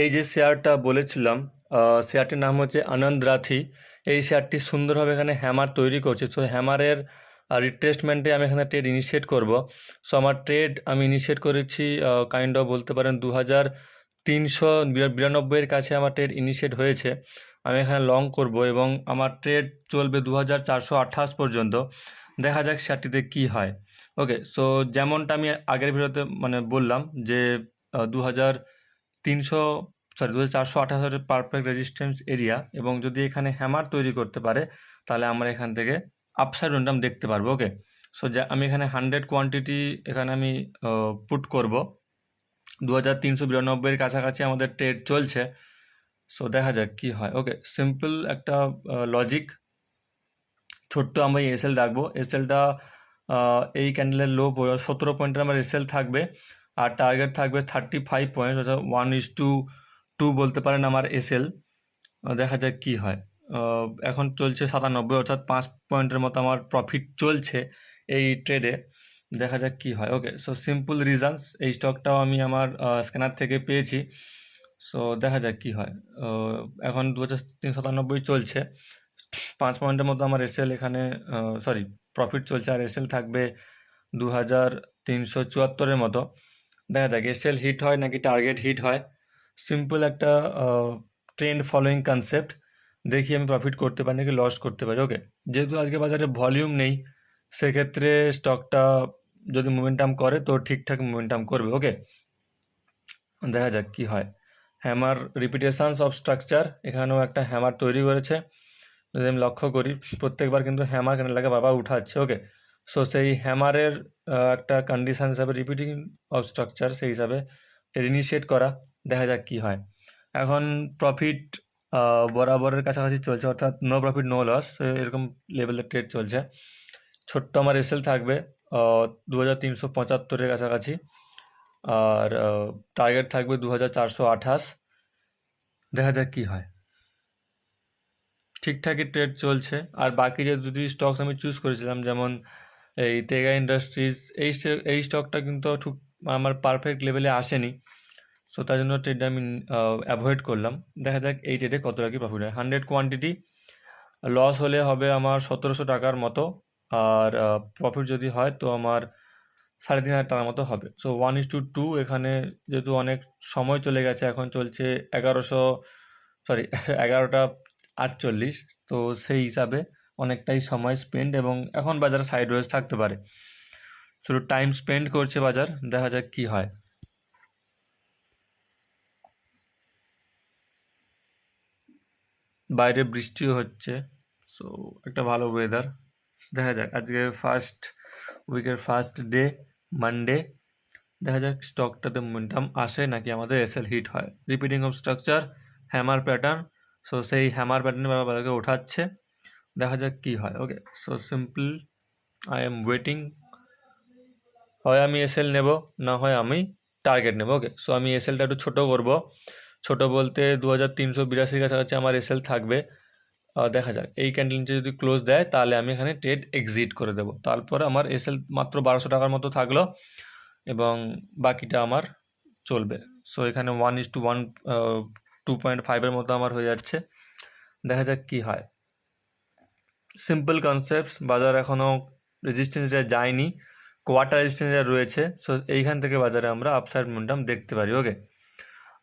এই যে শেয়ারটা বলেছিলাম শেয়ারটির নাম হচ্ছে আনন্দ রাথি। এই শেয়ারটি সুন্দরভাবে এখানে হ্যামার তৈরি করছে। সো হ্যামারের রিট্রেসমেন্টে আমি এখানে ট্রেড ইনিশিয়েট করব। সো আমার ট্রেড আমি ইনিশিয়েট করেছি কাইন্ড অফ বলতে পারেন দু হাজার তিনশো বিরানব্বইয়ের কাছে আমার ট্রেড ইনিশিয়েট হয়েছে। আমি এখানে লং করব এবং আমার ট্রেড চলবে দু হাজার চারশো আঠাশ পর্যন্ত। দেখা যাক শেয়ারটিতে কী হয়। ওকে সো যেমনটা আমি আগের ভিডিওতে মানে বললাম যে দু হাজার তিনশো সরি দু হাজার চারশো পারফেক্ট রেজিস্ট্যান্স এরিয়া এবং যদি এখানে হ্যামার তৈরি করতে পারে, তাহলে আমরা এখান থেকে আপসাইড উইন্ডাম দেখতে পারব ওকে সো যা আমি এখানে হান্ড্রেড কোয়ান্টিটি এখানে আমি পুট করব। দু হাজার তিনশো বিরানব্বইয়ের কাছাকাছি আমাদের ট্রেড চলছে। সো দেখা যাক কী হয় ওকে সিম্পল একটা লজিক ছোট্ট আমরা এসএল রাখব। এসএলটা এই ক্যান্ডেলের লো সতেরো পয়েন্টের আমার এসএল থাকবে। আর টার্গেট থাকবে থার্টি ফাইভ পয়েন্ট অর্থাৎ ওয়ান ইস টু টু বলতে পারেন আমার এসএল দেখা যাক কী হয়। এখন চলছে সাতানব্বই অর্থাৎ পাঁচ পয়েন্টের মতো আমার প্রফিট চলছে এই ট্রেডে দেখা যাক কী হয়। ওকে সো সিম্পল রিজনস এই স্টকটাও আমি আমার স্ক্যানার থেকে পেয়েছি। সো দেখা যাক কী হয়। এখন দু হাজার তিন সাতানব্বই চলছে। পাঁচ পয়েন্টের মতো আমার এসএল এখানে সরি প্রফিট চলছে। আর এসএল থাকবে দু হাজার তিনশো চুয়াত্তরের মতো। দেখা যাক এসএল হিট হয় নাকি টার্গেট হিট হয়? সিম্পল একটা ট্রেন্ড ফলোয়িং কনসেপ্ট দেখি আমি প্রফিট করতে পারি নাকি লস করতে পারি। ওকে যেহেতু আজকে বাজারে ভলিউম নেই, সেক্ষেত্রে স্টকটা যদি মোমেন্টাম করে, তো ঠিকঠাক মোমেন্টাম করবে। ওকে দেখা যাক কি হয়। হ্যামার রিপিটেশনস অফ স্ট্রাকচার এখানেও একটা হ্যামার তৈরি করেছে। যদি আমি লক্ষ্য করি, প্রত্যেকবার কিন্তু হ্যামার কেন লাগে বাবা উঠাচ্ছে। ওকে সো সেই হ্যামারের একটা কন্ডিশন হিসাবে রিপিটিং অফ স্ট্রাকচার সেই হিসাবে ইনিশিয়েট করা, দেখা যাক কী হয়। এখন প্রফিট বরাবরের কাছাকাছি চলছে, অর্থাৎ নো প্রফিট নো লস এরকম লেভেলের ট্রেড চলছে। ছোট্ট আমার এসএল থাকবে দু হাজার তিনশো পঁচাত্তরের কাছাকাছি। আর টার্গেট থাকবে দু হাজার চারশো আঠাশ। দেখা যাক কী হয়। ঠিকঠাকই ট্রেড চলছে। আর বাকি যে দুটি স্টকস আমি চুজ করেছিলাম, যেমন এই তেগা ইন্ডাস্ট্রিজ এই এই স্টকটা কিন্তু ঠিক আমার পারফেক্ট লেভেলে আসেনি। সো তার জন্য ট্রেডটা আমি অ্যাভয়েড করলাম। দেখা যাক এই ট্রেডে কত টাকা প্রফিট হয়। হান্ড্রেড কোয়ান্টিটি লস হলে হবে আমার সতেরোশো টাকার মতো। আর প্রফিট যদি হয় তো আমার সাড়ে তিন হাজার টাকার মতো হবে। So one is two two এখানে যেহেতু অনেক সময় চলে গেছে, এখন চলছে এগারোশো সরি এগারোটা আটচল্লিশ। তো সেই হিসাবে অনেকটাই সময় স্পেন্ড এবং এখন বাজারে সাইড ওয়েজ থাকতে পারে। শুধু টাইম স্পেন্ড করছে বাজার, দেখা যাক কি হয়। বাইরে বৃষ্টিও হচ্ছে সো একটা ভালো ওয়েদার দেখা যাক, আজকে ফার্স্ট উইকের ফার্স্ট ডে মানডে দেখা যাক স্টকটাতে মোমেন্টাম আসে নাকি আমাদের এসএল হিট হয়। Repeating of structure hammer pattern so সেই হ্যামার প্যাটার্নে বাজারকে ওঠাচ্ছে। দেখা যাক কি হয়। Okay so simple I am waiting হয় আমি এসএল নেব, না হয় আমি টার্গেট নেব। ওকে সো আমি এসএলটা একটু ছোটো করব। ছোটো বলতে দু হাজার তিনশো বিরাশির কাছাকাছি আমার এসএল থাকবে। দেখা যাক। এই ক্যান্ডেল নিচে যদি ক্লোজ দেয়, তাহলে আমি এখানে ট্রেড এক্সিট করে দেবো। তারপরে আমার এসএল মাত্র বারোশো টাকার মতো থাকল এবং বাকিটা আমার চলবে। সো এখানে one is two one two point ফাইভের মতো আমার হয়ে যাচ্ছে। দেখা যাক কি হয়। সিম্পল কনসেপ্টস বাজার এখনও রেজিস্ট্যান্স যায়নি কোয়ার্টার রেজিস্ট্যান্স রয়েছে সো এইখান থেকে বাজারে আমরা আপসাইড মোমেন্টাম দেখতে পারি ওকে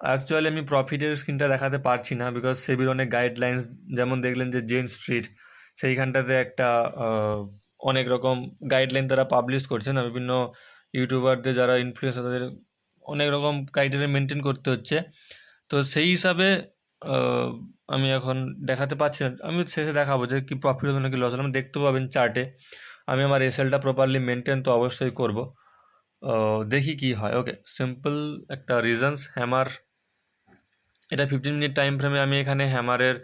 অ্যাকচুয়ালি আমি প্রফিটের স্ক্রিনটা দেখাতে পারছি না বিকজ সেবির অনেক গাইডলাইন্স যেমন দেখলেন যে জেন স্ট্রিট সেইখানটাতে একটা অনেক রকম গাইডলাইন তারা পাবলিশ করছেন, আর বিভিন্ন ইউটিউবারদের যারা ইনফ্লুয়েন্স তাদের অনেক রকম ক্রাইটেরিয়া মেনটেন করতে হচ্ছে। তো সেই হিসাবে আমি এখন দেখাতে পারছি না। আমি শেষে দেখাবো যে কি প্রফিট হলো নাকি লস হলো। আমি দেখতে পাবেন চার্টে আমি আমার এসএলটা প্রপারলি মেনটেন তো অবশ্যই করব। দেখি কি হয়। ওকে সিম্পল একটা রিজনস হ্যামার এটা ফিফটিন মিনিট টাইম ফ্রেমে আমি এখানে হ্যামারের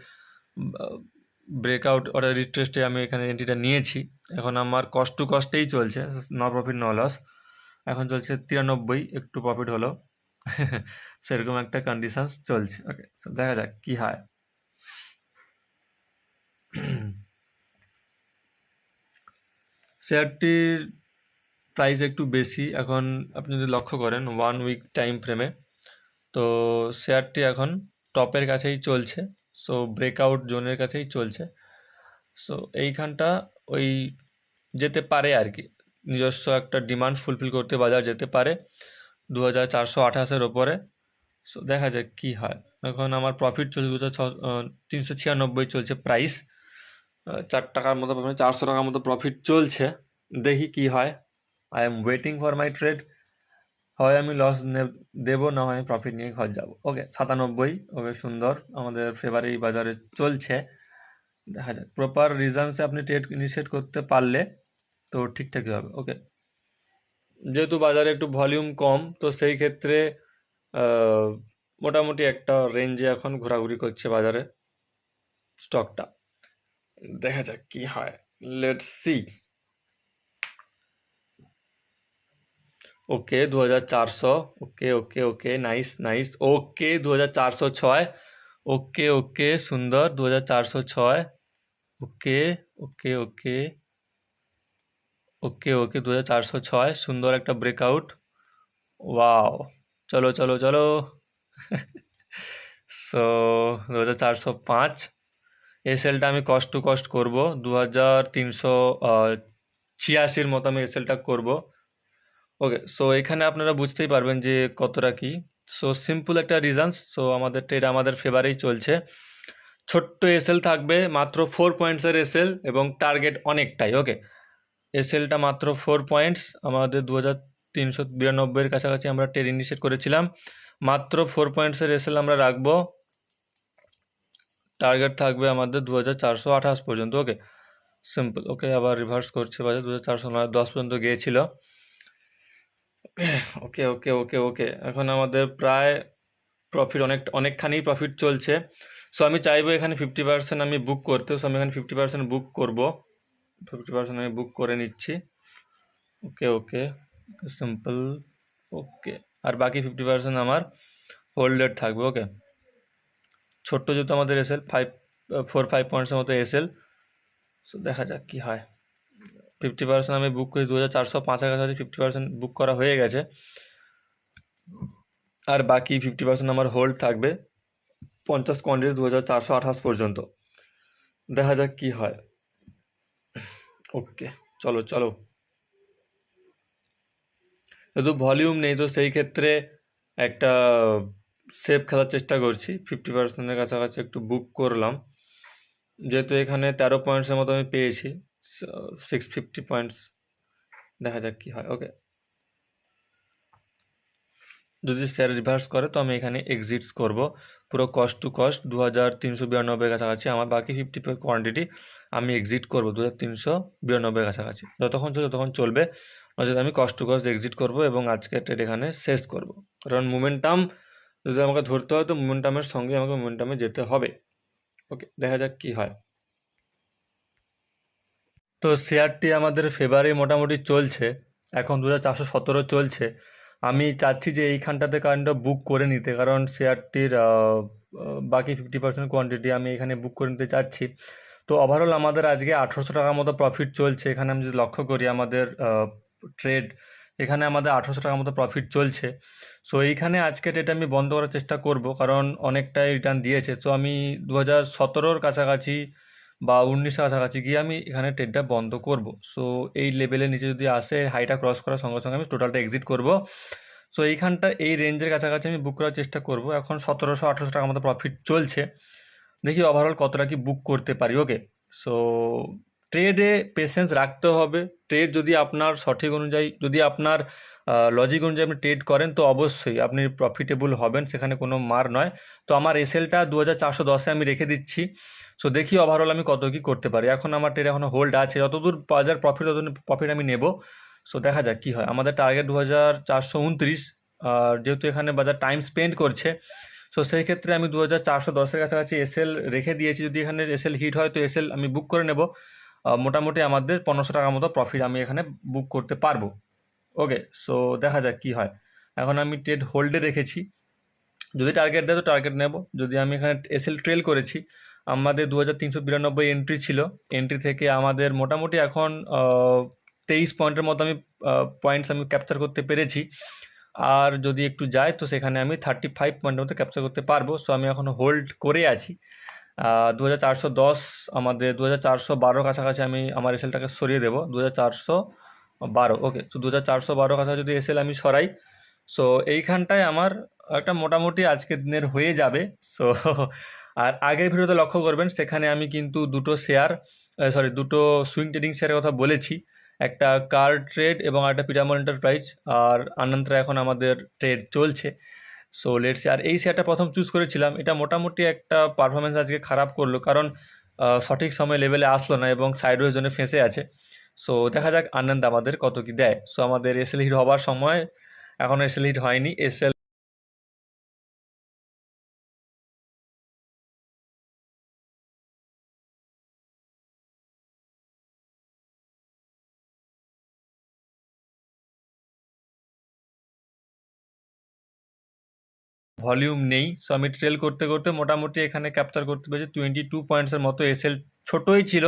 ব্রেকআউট অর্ডার রিট্রেস্টে আমি এখানে এন্ট্রিটা নিয়েছি। এখন আমার কস্ট টু কস্টেই চলছে। ন প্রফিট ন লস এখন চলছে তিরানব্বই, একটু প্রফিট হলো। সেরকম একটা কন্ডিশনস চলছে। ওকে দেখা যাক কি হয়। শেয়ারটির প্রাইস একটু বেশি। এখন আপনি যদি লক্ষ্য করেন ওয়ান উইক টাইম ফ্রেমে তো শেয়ারটি এখন টপের কাছেই চলছে। সো ব্রেকআউট জোনের কাছেই চলছে। সো এইখানটা ওই যেতে পারে আর কি। নিজস্ব একটা ডিমান্ড ফুলফিল করতে বাজার যেতে পারে দু হাজার চারশো আঠাশের ওপরে। সো দেখা যাক কী হয়। এখন আমার প্রফিট চলছে ছ তিনশো ছিয়ানব্বই চলছে প্রাইস চার টাকার মতো মানে চারশো টাকার মতো প্রফিট চলছে। দেখি কি হয়। I am waiting for my trade হয় আমি লস দেবো, না হয় প্রফিট নিয়ে ঘর যাব। ওকে সাতানব্বই। ওকে সুন্দর। আমাদের ফেভারি বাজারে চলছে। দেখা যাক। প্রপার রিজনসে আপনি ট্রেড ইনিশিয়েট করতে পারলে তো ঠিকঠাকই হবে। ওকে যেহেতু বাজারে একটু ভলিউম কম, তো সেই ক্ষেত্রে মোটামুটি একটা রেঞ্জে এখন ঘোরাঘুরি করছে বাজারে স্টকটা দেখা যাক কি হয় লেটস সি ওকে দু হাজার চারশো ওকে ওকে ওকে নাইস নাইস ওকে দু হাজার চারশো ছয় ওকে ওকে সুন্দর দু হাজার চারশো ছয় ওকে ওকে ওকে ওকে ওকে দু হাজার চারশো ছয় সুন্দর একটা ব্রেকআউট ওয়াও চলো চলো চলো সো দু হাজার চারশো পাঁচ এসএলটা আমি কস্ট টু কস্ট করব। দু হাজার তিনশো ছিয়াশির মতো আমি এসএলটা করব। ওকে সো এখানে আপনারা বুঝতেই পারবেন যে কতটা কি। সো সিম্পল একটা রিজনস সো আমাদের ট্রেড আমাদের ফেভারেই চলছে। ছোট্ট এসএল থাকবে মাত্র ফোর পয়েন্টসের এসএল এবং টার্গেট অনেকটাই ওকে এসএলটা মাত্র ফোর পয়েন্টস আমাদের দু হাজার তিনশো বিরানব্বইয়ের কাছাকাছি আমরা ট্রেড ইনিশিয়েট করেছিলাম। মাত্র ফোর পয়েন্টসের এসএল আমরা রাখব। টার্গেট থাকবে আমাদের দু হাজার চারশো আঠাশ পর্যন্ত ওকে সিম্পল ওকে আবার রিভার্স করছে বাজার দু হাজার দশ পর্যন্ত গিয়েছিল। ওকে ওকে ওকে ওকে এখন আমাদের প্রায় প্রফিট অনেক, অনেকখানি প্রফিট চলছে। সো আমি চাইব এখানে ফিফটি পার্সেন্ট আমি বুক করতে। সো আমি এখানে ফিফটি পার্সেন্ট বুক করব। ফিফটি পার্সেন্ট আমি বুক করে নিচ্ছি। ওকে ওকে সিম্পল ওকে আর বাকি ফিফটি পার্সেন্ট আমার হোল্ডেড থাকবে ওকে ছোট্ট যেহেতু আমাদের এসএল ফাইভ ফোর ফাইভ পয়েন্টসের মতো এসএল সো দেখা যাক কী হয়। ফিফটি পার্সেন্ট আমি বুক করি দু হাজার চারশো পাঁচ হাজার কাছাকাছি ফিফটি পার্সেন্ট বুক করা হয়ে গেছে। আর বাকি ফিফটি পার্সেন্ট আমার হোল্ড থাকবে পঞ্চাশ কোয়ান্টিটি দু হাজার চারশো আঠাশ পর্যন্ত। দেখা যাক কী হয়। ওকে চলো চলো। যেহেতু ভলিউম নেই, তো সেই ক্ষেত্রে একটা সেফ খেলার চেষ্টা করছি ফিফটি পার্সেন্টের কাছাকাছি একটু বুক করলাম। যেহেতু এখানে তেরো পয়েন্টসের মতো আমি পেয়েছি সিক্স ফিফটি পয়েন্টস দেখা যাক কী হয় ওকে যদি শেয়ার রিভার্স করে, তো আমি এখানে এক্সিটস করব। পুরো কস্ট টু কস্ট দু হাজার তিনশো বিরানব্বই কাছাকাছি, আমার বাকি ফিফটি কোয়ান্টিটি আমি এক্সিট করব দু হাজার তিনশো বিরানব্বই কাছাকাছি। যতক্ষণ চলবে ততক্ষণ চলবে। নচেত আমি কস্ট টু কস্ট এক্সিট করব এবং আজকে ট্রেড এখানে শেষ করব। কারণ মোমেন্টাম যদি আমাকে ধরতে হয় তো মোমেন্টামের সঙ্গে আমাকে মোমেন্টামে যেতে হবে। ওকে দেখা যাক কী হয়। তো শেয়ারটি আমাদের ফেভারে মোটামুটি চলছে। এখন দু হাজার চারশো সতেরো চলছে। আমি চাচ্ছি যে এইখানটাতে কারেন্টটা বুক করে নিতে, কারণ শেয়ারটির বাকি ফিফটি পার্সেন্ট কোয়ান্টিটি আমি এখানে বুক করে নিতে চাচ্ছি। তো ওভারঅল আমাদের আজকে আঠেরোশো টাকার মতো প্রফিট চলছে। এখানে আমি যদি লক্ষ্য করি আমাদের ট্রেড এখানে আমাদের আঠেরোশো টাকার মতো প্রফিট চলছে। সো এইখানে আজকে ট্রেড আমি বন্ধ করার চেষ্টা করব, কারণ অনেকটাই রিটার্ন দিয়েছে। তো আমি দু হাজার সতেরোর কাছাকাছি বা উনিশের কাছাকাছি গিয়ে আমি এখানে ট্রেডটা বন্ধ করব। সো এই লেভেলের নিচে যদি আসে হাইটা ক্রস করার সঙ্গে সঙ্গে আমি টোটালটা এক্সিট করব। সো এইখানটা, এই রেঞ্জের কাছাকাছি আমি বুক করার চেষ্টা করব। এখন সতেরোশো, আঠেরোশো টাকার মতো প্রফিট চলছে। দেখি ওভারঅল কতটা কি বুক করতে পারি ওকে সো ট্রেডে পেশেন্স রাখতে হবে। ট্রেড যদি আপনার সঠিক অনুযায়ী, যদি আপনার লজিক অনুযায়ী আপনি ট্রেড করেন, তো অবশ্যই আপনি প্রফিটেবল হবেন, সেখানে কোনো মার নয়। তো আমার এসএলটা দু হাজার চারশো দশে আমি রেখে দিচ্ছি। সো দেখি ওভারঅল আমি কত কী করতে পারি। এখন আমার ট্রেড এখনও হোল্ড আছে। যতদূর বাজার প্রফিট ততদূর প্রফিট আমি নেব। সো দেখা যাক কী হয়। আমাদের টার্গেট দু হাজার চারশো উনত্রিশ যেহেতু এখানে বাজার টাইম স্পেন্ড করছে। সো সেই ক্ষেত্রে আমি দু হাজার চারশো দশের কাছাকাছি এসএল রেখে দিয়েছি। যদি এখানে এসএল হিট হয়, তো এসএল আমি বুক করে নেব। মোটামুটি আমাদের পনেরোশো টাকার মতো প্রফিট আমি এখানে বুক করতে পারব। ওকে সো দেখা যাক কী হয়। এখন আমি ট্রেড হোল্ডে রেখেছি। যদি টার্গেট দেয় তো টার্গেট নেব। যদি আমি এখানে এসএল ট্রেল করেছি, আমাদের দু হাজার তিনশো বিরানব্বই এন্ট্রি ছিল। এন্ট্রি থেকে আমাদের মোটামুটি এখন তেইশ পয়েন্টের মতো আমি পয়েন্টস আমি ক্যাপচার করতে পেরেছি। আর যদি একটু যায়, তো সেখানে আমি থার্টি ফাইভ পয়েন্টের মতো ক্যাপচার করতে পারব। সো আমি এখন হোল্ড করে আছি। দু হাজার চারশো দশ, আমাদের দু হাজার চারশো বারো কাছাকাছি আমি আমার এসএলটাকে সরিয়ে দেবো দু বারো। ওকে তো দু হাজার চারশো বারো কাছাকাছি যদি এসএল আমি সরাই সো এইখানটায় আমার একটা মোটামুটি আজকের দিনের হয়ে যাবে। সো আর আগের ভিডিওতে লক্ষ্য করবেন, সেখানে আমি কিন্তু দুটো শেয়ার সরি দুটো সুইং ট্রেডিং শেয়ারের কথা বলেছি। একটা কার ট্রেড এবং একটা পিরামল এন্টারপ্রাইজ আর আনন্তরা এখন আমাদের ট্রেড চলছে। সো লেটস আর এই শেয়ারটা প্রথম চুজ করেছিলাম, এটা মোটামুটি একটা পারফরমেন্স আজকে খারাপ করল, কারণ সঠিক সময় লেভেলে আসলো না এবং সাইডওয়ের জন্য ফেঁসে আছে। সো দেখা যাক আনন্দ আমাদের কত কি দেয়। সো আমাদের এসএল হিট হবার সময় এখনও এসএল হিট হয়নি এসএল ভলিউম নেই। সো আমি ট্রেল করতে করতে মোটামুটি এখানে ক্যাপচার করতে পেরেছি টোয়েন্টি টু পয়েন্টসের মতো এসএল ছোটোই ছিল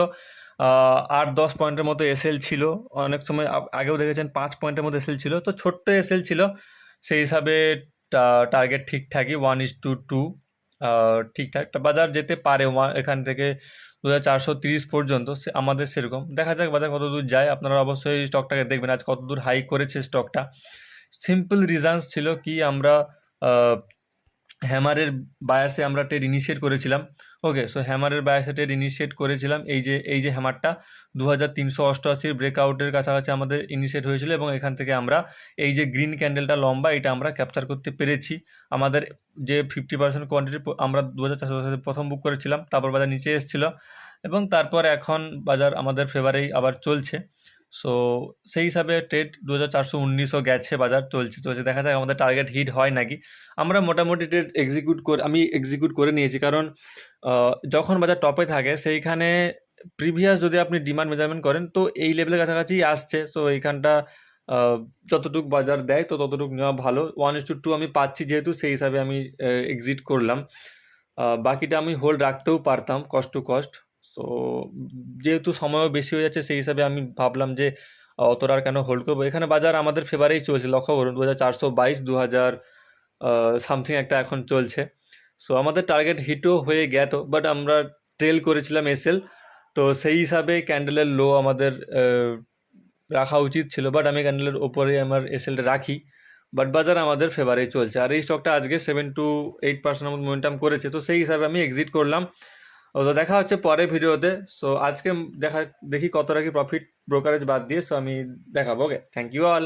আট, দশ পয়েন্টের মতো এসএল ছিল। অনেক সময় আগেও দেখেছেন পাঁচ পয়েন্টের মতো এসএল ছিল। তো ছোট্ট এসএল ছিল, সেই হিসাবে টার্গেট ঠিকঠাকই ওয়ান ইস টু টু ঠিকঠাক। বাজার যেতে পারে এখান থেকে দু হাজার চারশো তিরিশ পর্যন্ত আমাদের সেরকম। দেখা যাক বাজার কত দূর যায়। আপনারা অবশ্যই স্টকটাকে দেখবেন আজ কত দূর হাই করেছে স্টকটা সিম্পল রিজনস ছিল কি আমরা হ্যামারের বায়াসে আমরা ট্রেড ইনিশিয়েট করেছিলাম। ওকে সো হ্যামারের বায়াসে ট্রেড ইনিশিয়েট করেছিলাম এই যে এই যে হ্যামারটা। দু হাজার তিনশো অষ্টআশির ব্রেকআউটের কাছাকাছি আমাদের ইনিশিয়েট হয়েছিল এবং এখান থেকে আমরা এই যে গ্রিন ক্যান্ডেলটা লম্বা, এটা আমরা ক্যাপচার করতে পেরেছি। আমাদের যে ফিফটি পার্সেন্ট কোয়ান্টিটি আমরা দু হাজার চারশো প্রথম বুক করেছিলাম, তারপর বাজার নিচে এসেছিল এবং তারপর এখন বাজার আমাদের ফেভারেই আবার চলছে। সো সেই হিসাবে ট্রেড দু হাজার চারশো গেছে, বাজার চলছে চলছে। দেখা যাক আমাদের টার্গেট হিট হয় নাকি। আমরা মোটামুটি ট্রেড এক্সিকিউট করে আমি এক্সিকিউট করে নিয়েছি। কারণ যখন বাজার টপে থাকে, সেইখানে প্রিভিয়াস যদি আপনি ডিমান্ড মেজারমেন্ট করেন, তো এই লেভেলের কাছাকাছি আসছে। সো এইখানটা যতটুকু বাজার দেয়, তো ততটুকু নেওয়া ভালো। ওয়ান ইস টু টু আমি পাচ্ছি যেহেতু, সেই হিসাবে আমি এক্সিট করলাম। বাকিটা আমি হোল্ড রাখতেও পারতাম কষ্ট টু কস্ট সো যেহেতু সময়ও বেশি হয়ে যাচ্ছে, সেই হিসাবে আমি ভাবলাম যে অতটা আর কেন হোল্ড করব। এখানে বাজার আমাদের ফেভারেই চলছে, লক্ষ্য করুন দু হাজার চারশো বাইশ দু হাজার সামথিং একটা এখন চলছে। সো আমাদের টার্গেট হিটও হয়ে গেত বাট আমরা ট্রেল করেছিলাম এসএল তো সেই হিসাবে ক্যান্ডেলের লো আমাদের রাখা উচিত ছিল বাট আমি ক্যান্ডেলের ওপরে আমার এসএলটা রাখি। বাট বাজার আমাদের ফেভারেই চলছে। আর এই স্টকটা আজকে seven two eight percent momentum করেছে। তো সেই হিসাবে আমি এক্সিট করলাম। ও, তো দেখা হচ্ছে পরে ভিডিওতে। সো আজকে দেখা, দেখি কতটা কি প্রফিট ব্রোকারেজ বাদ দিয়ে সো আমি দেখাবো ওকে থ্যাংক ইউ অল